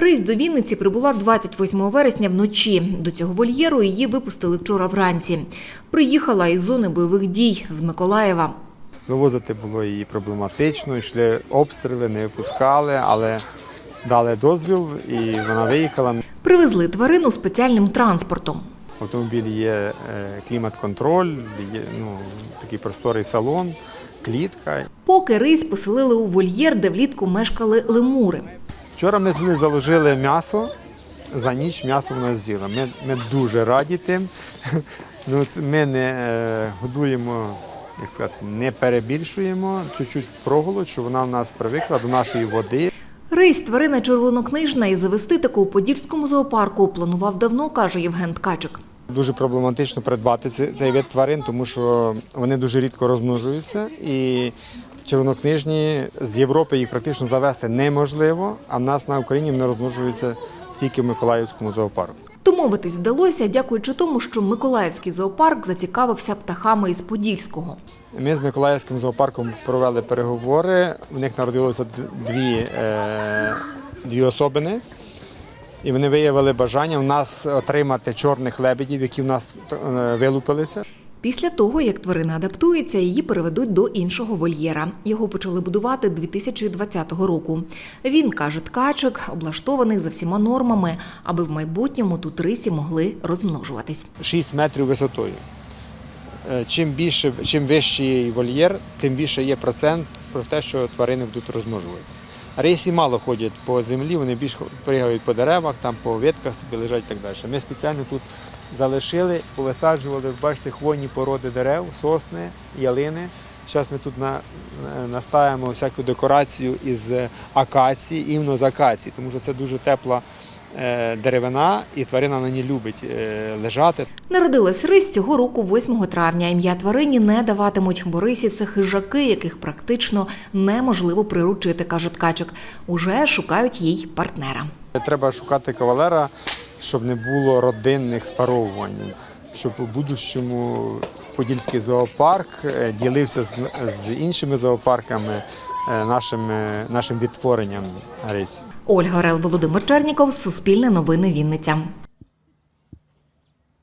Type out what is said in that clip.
Рись до Вінниці прибула 28 вересня вночі. До цього вольєру її випустили вчора вранці. Приїхала із зони бойових дій з Миколаєва. Вивозити було її проблематично, йшли обстріли, не випускали, але дали дозвіл і вона виїхала. Привезли тварину спеціальним транспортом. В автомобілі є е, клімат-контроль, є ну, такий просторий салон, клітка. Поки рись поселили у вольєр, де влітку мешкали лемури. Вчора ми туди заложили м'ясо, за ніч м'ясо в нас з'їло. Ми, ми дуже раді тим. Ну, ми не е, годуємо, як сказати, не перебільшуємо, чуть-чуть проголодь, щоб вона в нас привикла до нашої води. Рись тварина червонокнижна і завести таку у Подільському зоопарку планував давно, каже Євген Ткачик. Дуже проблематично придбати цей, вид тварин, тому що вони дуже рідко розмножуються і червонокнижні з Європи їх практично завести неможливо, а в нас на Україні вони розмножуються тільки в Миколаївському зоопарку. Домовитись вдалося, дякуючи тому, що Миколаївський зоопарк зацікавився птахами із Подільського. Ми з Миколаївським зоопарком провели переговори. В них народилося дві, е, дві особини. І вони виявили бажання в нас отримати чорних лебедів, які в нас е, вилупилися. Після того, як тварина адаптується, її переведуть до іншого вольєра. Його почали будувати 2020 року. Він, каже Ткачик, облаштований за всіма нормами, аби в майбутньому тут рисі могли розмножуватись. 6 метрів висотою. Е, Чим більше, чим вищий вольєр, тим більше є процент про те, що тварини будуть розмножуватися. Рейсі мало ходять по землі, вони більш пригають по деревах, там по ветках собі лежать і так далі. Ми спеціально тут залишили, повисаджували, бачите, хвойні породи дерев, сосни, ялини. Зараз ми тут на, настаємо всяку декорацію із акації, іменно з акації, тому що це дуже тепла деревина, і тварина на ній любить е, лежати. Народилась рись цього року 8 травня. Ім'я тварині не даватимуть, бо рисі це хижаки, яких практично неможливо приручити, каже Ткачик. Уже шукають їй партнера. Треба шукати кавалера, щоб не було родинних спаровувань, щоб у будущому Подільський зоопарк е, ділився з, з іншими зоопарками е, нашим, е, нашим відтворенням рисі. Ольга Орел, Володимир Черніков, Суспільне новини Вінниця.